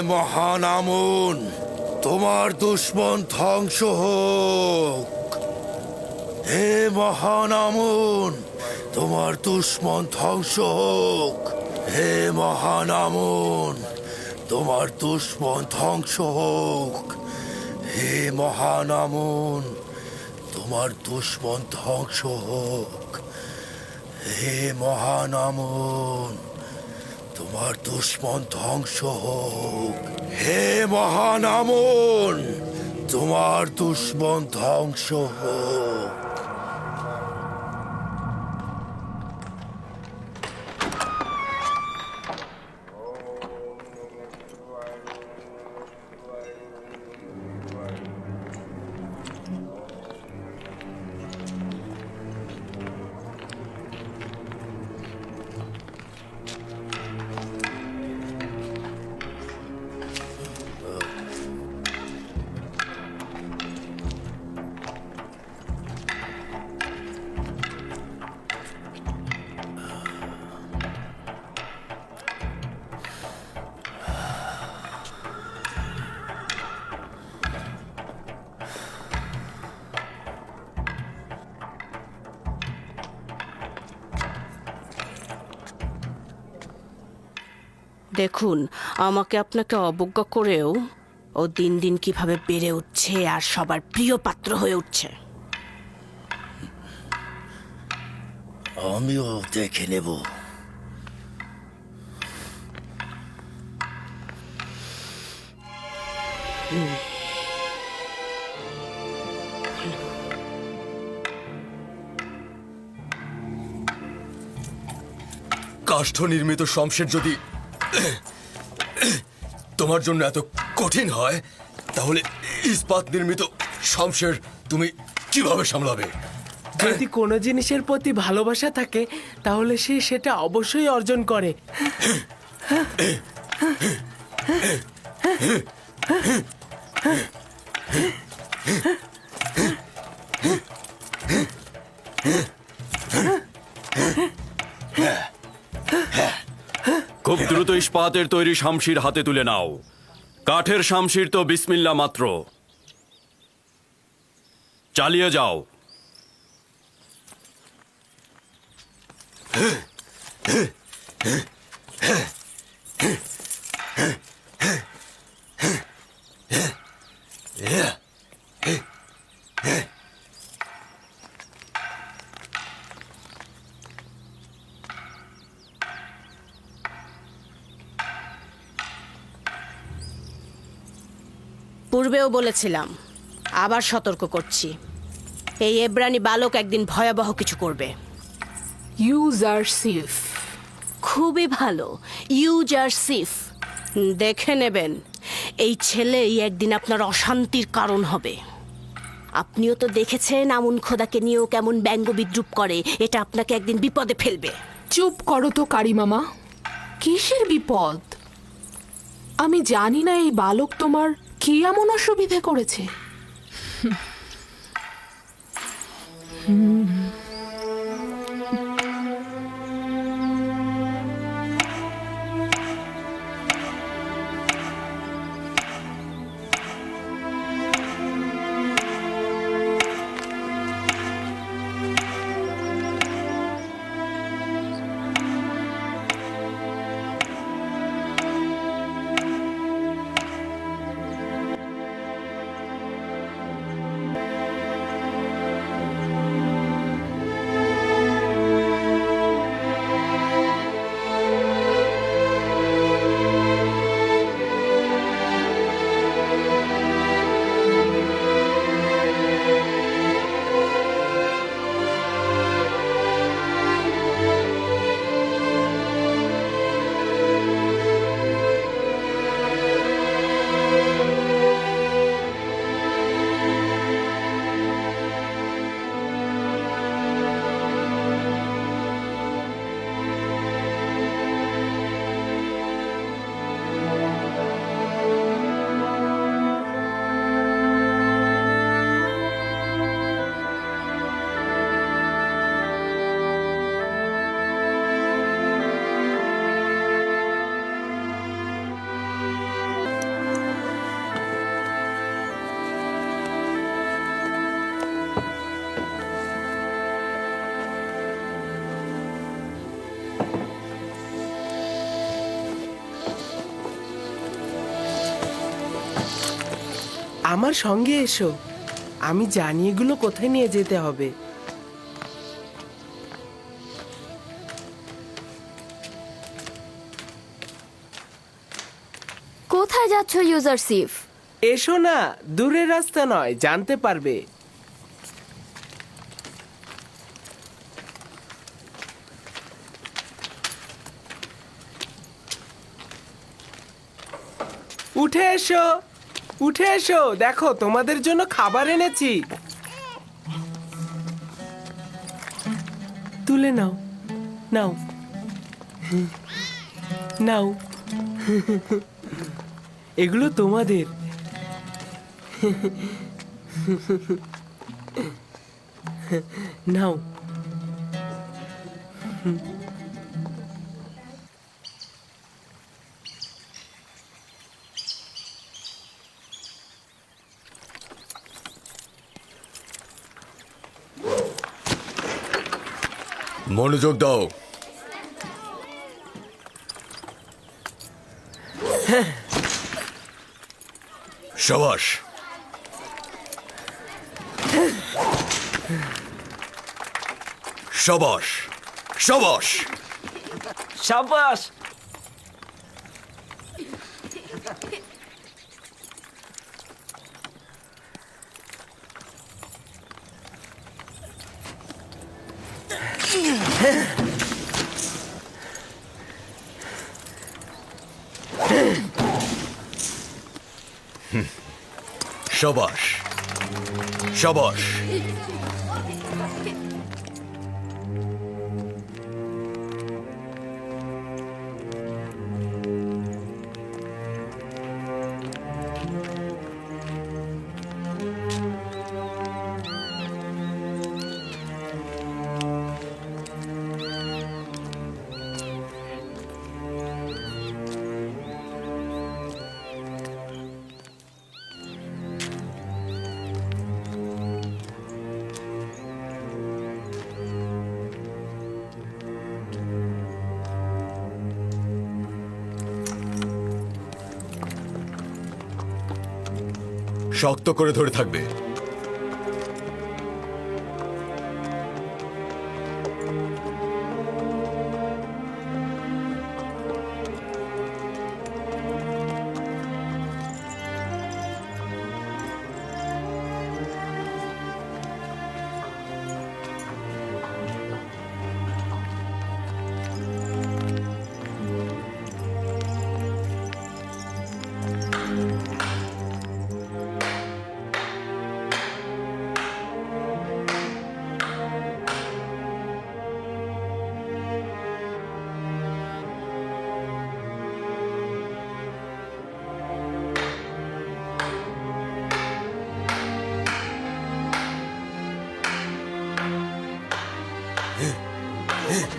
মহান আমন, তোমার দুশ্মন ধ্বংস হোক। হে মহান আমন, তোমার দুশ্মন ধ্বংস হোক। হে মহান আমন, তোমার দুশ্মন ধ্বংস হোক। হে মহান আমন, তোমার দুশ্মন ধ্বংস হোক। হে মহান আমন। তোমার দুশ্মন ধ্বংস হোক। হে মহান আমন তোমার দুশ্মন ধ্বংস হোক। দেখুন আমাকে আপনাকে অবজ্ঞা করেও ও দিন দিন কীভাবে বেড়ে উঠছে আর সবার প্রিয় পাত্র হয়ে উঠছে। আমিও দেখে নেব। কাষ্ঠ নির্মিত শমশের যদি তোমার জন্য এত কঠিন হয়, তাহলে ইস্পাত নির্মিত শমশের তুমি কীভাবে সামলাবে? যদি কোনো জিনিসের প্রতি ভালোবাসা থাকে, তাহলে সে সেটা অবশ্যই অর্জন করে। খুব দ্রুত ইস্পাতের তৈরি শামশির হাতে তুলে নাও কাঠের শামশির তো বিসমিল্লা মাত্র চালিয়ে যাও পূর্বেও বলেছিলাম আবার সতর্ক করছি। এই এব্রানি বালক একদিন ভয়াবহ কিছু করবে। ইউজ আর সিফ খুবই ভালো। ইউজার সিফ দেখে নেবেন এই ছেলেই একদিন আপনার অশান্তির কারণ হবে। আপনিও তো দেখেছেন আমুন খোদাকে নিয়েও কেমন ব্যঙ্গ বিদ্রুপ করে এটা আপনাকে একদিন বিপদে ফেলবে। চুপ করো তো কারি মামা। কিসের বিপদ? আমি জানি না এই বালক তোমার কি এমন অসুবিধে করেছে? আমার সঙ্গে এসো। আমি জানি এগুলো কোথায় নিয়ে যেতে হবে। কোথায় যাচ্ছ ইউজার সিফ? এসো না দূরের রাস্তা নয় জানতে পারবে। উঠে এসো। উঠে এসো দেখো তোমাদের জন্য খাবার এনেছি। তুলে নাও নাও। নাও। এগুলো তোমাদের। নাও। মনোযোগ দাও। সবাস। সবাস। সবাস। সাবাস। সবাস সবাস। শক্ত করে ধরে থাকবে। Yeah.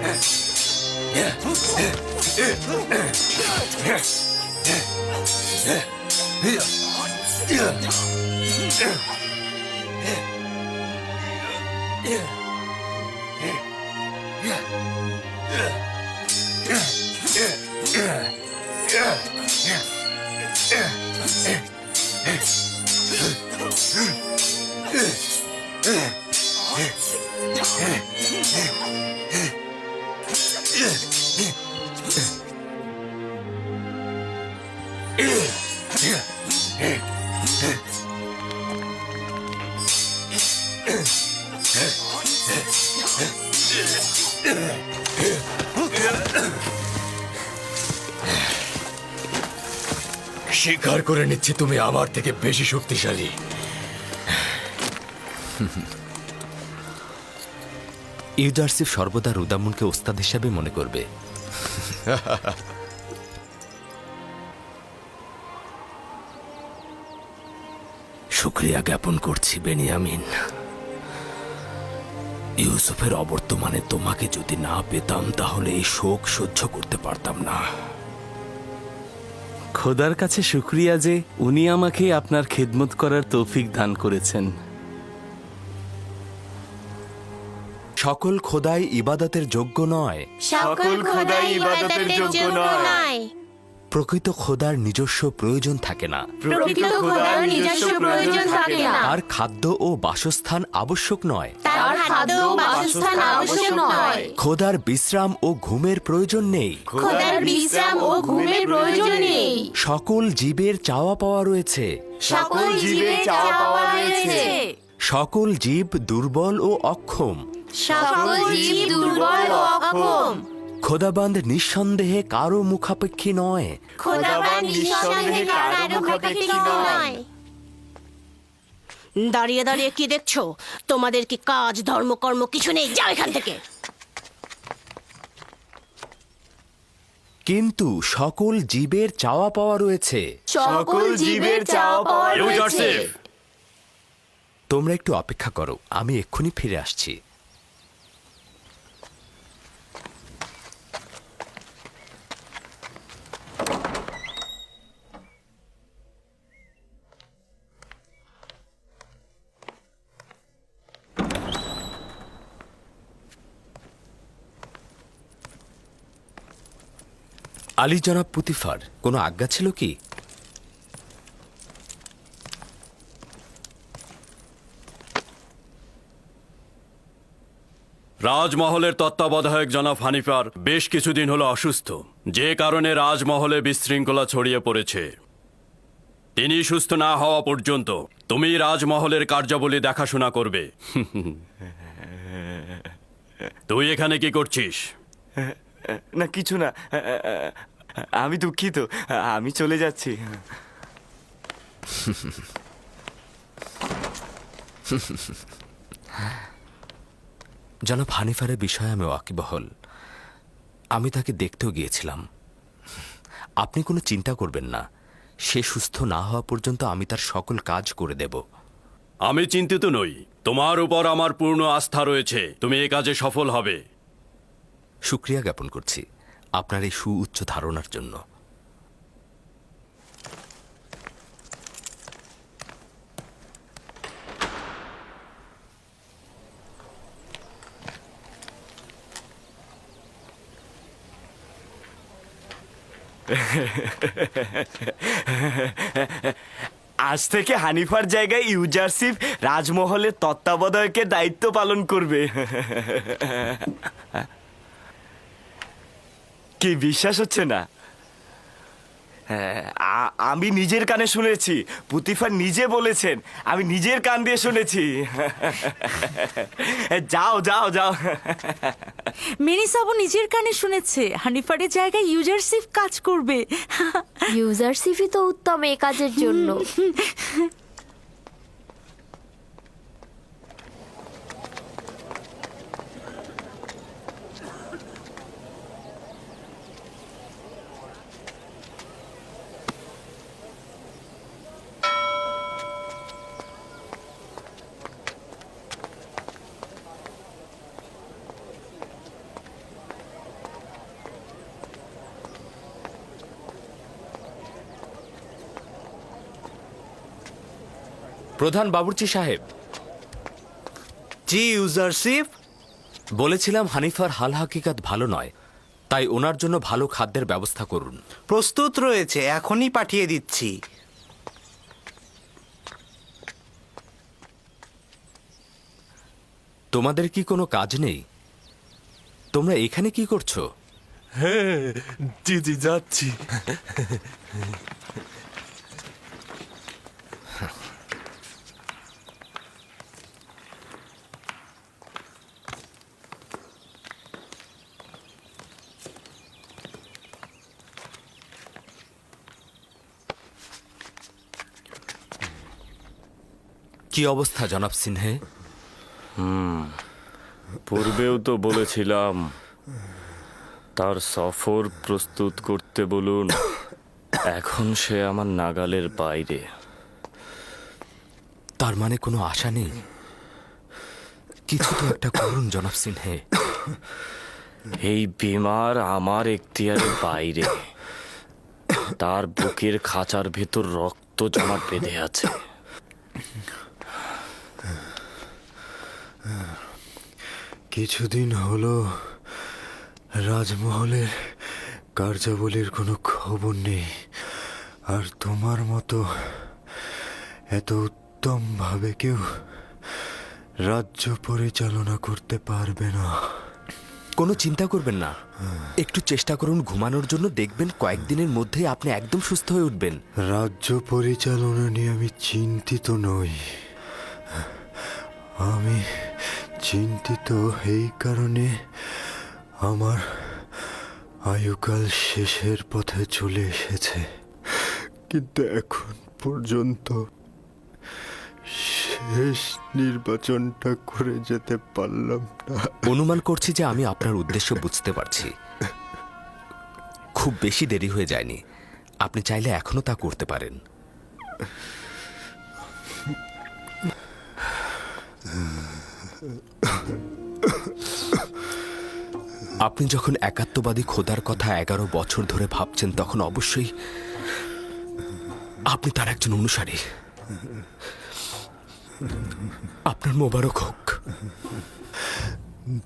Yeah. স্বীকার করে নিচ্ছি তুমি আমার থেকে বেশি শক্তিশালী। ইউজারসিফ সর্বদা রুদামুনকে ওস্তাদ হিসাবে মনে করবে। শুক্রিয়া জ্ঞাপন করছি বেনিয়ামিন। ইউসুফের অবর্তমানে তোমাকে যদি না পেতাম তাহলে এই শোক সহ্য করতে পারতাম না। খোদার কাছে শুক্রিয়া যে উনি আমাকে আপনার খেদমত করার তৌফিক দান করেছেন। সকল খোদাই ইবাদতের যোগ্য নয়। সকল খোদাই ইবাদতের যোগ্য নয়। প্রকৃত খোদার নিজস্ব প্রয়োজন থাকে না। প্রকৃত খোদার নিজস্ব প্রয়োজন থাকে না। আর খাদ্য ও বাসস্থান আবশ্যক নয়। তার খাদ্য ও বাসস্থান আবশ্যক নয়। খোদার বিশ্রাম ও ঘুমের প্রয়োজন নেই। খোদার বিশ্রাম ও ঘুমের প্রয়োজন নেই। সকল জীবের চাওয়া পাওয়া রয়েছে। সকল জীবের চাওয়া পাওয়া রয়েছে। সকল জীব দুর্বল ও অক্ষম। সকল জীব দুর্বল ও অক্ষম। খোদাবান্ধ নিঃসন্দেহে কারও মুখাপেক্ষী নয়। খোদাবান নিঃসন্দেহে কারও মুখাপেক্ষী নয়। দাঁড়িয়ে দাঁড়িয়ে কি দেখছ? তোমাদের কি কাজ ধর্মকর্ম কিছু নেই? যাও এখান থেকে। কিন্তু সকল জীবের চাওয়া পাওয়া রয়েছে। সকল জীবের চাওয়া পাওয়া রয়েছে। তোমরা একটু অপেক্ষা করো আমি এক্ষুনি ফিরে আসছি। আলী জনাব পুতিফার কোনো আজ্ঞা ছিল কি? রাজমহলের তত্ত্বাবধায়ক জনাব হানিফার বেশ কিছুদিন হলো অসুস্থ। যে কারণে রাজমহলে বিশৃঙ্খলা ছড়িয়ে পড়েছে। তিনি সুস্থ না হওয়া পর্যন্ত তুমি রাজমহলের কার্যাবলী দেখাশোনা করবে। তুই এখানে কি করছিস? না কিছু না। আমি দুঃখিত। আমি চলে যাচ্ছি। জনাব হানিফারের বিষয়ে আমি ওয়াকিবহল। আমি তাকে দেখতেও গিয়েছিলাম। আপনি কোনো চিন্তা করবেন না। সে সুস্থ না হওয়া পর্যন্ত আমি তার সকল কাজ করে দেব। আমি চিন্তিত নই। তোমার উপর আমার পূর্ণ আস্থা রয়েছে। তুমি এ কাজে সফল হবে। শুক্রিয়া জ্ঞাপন করছি আপনার এই সুউচ্চ ধারণার জন্য। আজ থেকে হানিফার জায়গায় ইউজারশিপ রাজমহলের তত্ত্বাবধায়কের দায়িত্ব পালন করবে। কি বিশ্বাস হচ্ছে না? হ্যাঁ, আমি নিজের কানে শুনেছি। পুতিফা নিজে বলেছেন আমি নিজের কান দিয়ে শুনেছি। যাও যাও যাও। মেরিসাবও নিজের কানে শুনেছে। হানিফারের জায়গায় ইউজারশিপ কাজ করবে। ইউজারশিপই তো উত্তম এই কাজের জন্য। প্রধান বাবুর্চি সাহেব। জি ইউজারশিপ বলেছিলাম হানিফার হাল হাকিকাত ভালো নয় তাই ওনার জন্য ভালো খাদ্যের ব্যবস্থা করুন। প্রস্তুত রয়েছে এখনই পাঠিয়ে দিচ্ছি। তোমাদের কি কোনো কাজ নেই? তোমরা এখানে কি করছ? হ্যাঁ জি জি যাচ্ছি। কি অবস্থা জনাব সিনহে? পূর্বেও তো বলেছিলাম তার সফর প্রস্তুত করতে বলুন। এখন সে আমার নাগালের বাইরে। তার মানে কোনো আশা নেই? কিছু তো একটা করুন জনাব সিনহে। এই বিমার আমার এখতিয়ারের বাইরে। তার বুকের খাঁচার ভেতর রক্ত জমাট বেঁধে আছে। কিছুদিন হলো রাজমহলের কার্যাবলীর কোনো খবর নেই। আর তোমার মতো এত উত্তমভাবে কেউ রাজ্য পরিচালনা করতে পারবে না। কোনো চিন্তা করবেন না। একটু চেষ্টা করুন ঘুমানোর জন্য দেখবেন কয়েকদিনের মধ্যেই আপনি একদম সুস্থ হয়ে উঠবেন। রাজ্য পরিচালনা নিয়ে আমি চিন্তিত নই। আমি চিন্তিত এই কারণে আমার আয়ুকাল শেষের পথে চলে এসেছে। কিন্তু এখন পর্যন্ত শেষ নির্বাচনটা করে যেতে পারলাম না। অনুমান করছি যে আমি আপনার উদ্দেশ্য বুঝতে পারছি। খুব বেশি দেরি হয়ে যায়নি। আপনি চাইলে এখনও তা করতে পারেন। আপনি যখন একাত্মবাদী খোদার কথা এগারো বছর ধরে ভাবছেন তখন অবশ্যই আপনি তার একজন অনুসারী। আপনার মোবারক হোক।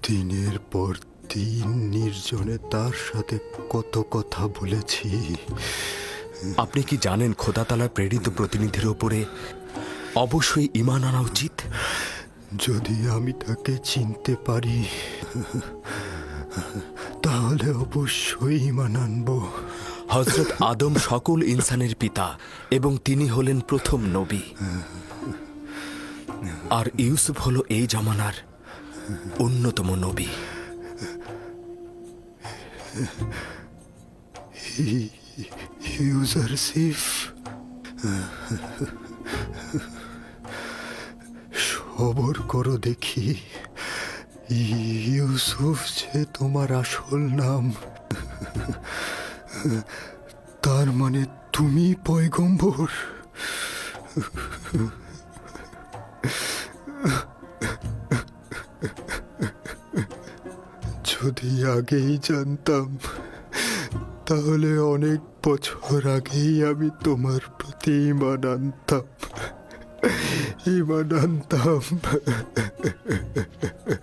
দিনের পর দিন নির্জনে তার সাথে কত কথা বলেছি। আপনি কি জানেন খোদা তালার প্রেরিত প্রতিনিধির ওপরে অবশ্যই ইমান আনা উচিত? যদি আমি তাকে চিনতে পারি তাহলে অবশ্যই ইমান আনব। হজরত আদম সকল ইনসানের পিতা এবং তিনি হলেন প্রথম নবী। আর ইউসুফ হলো এই জামানার অন্যতম নবী। ইউজারসিফ সবর করো দেখি। ইউসুফ যে তোমার আসল নাম। তার মানে তুমি পয়গম্বর। যদি আগেই জানতাম, তাহলে অনেক বছর আগেই আমি তোমার প্রতি ইমান আনতাম। ইমান আনতাম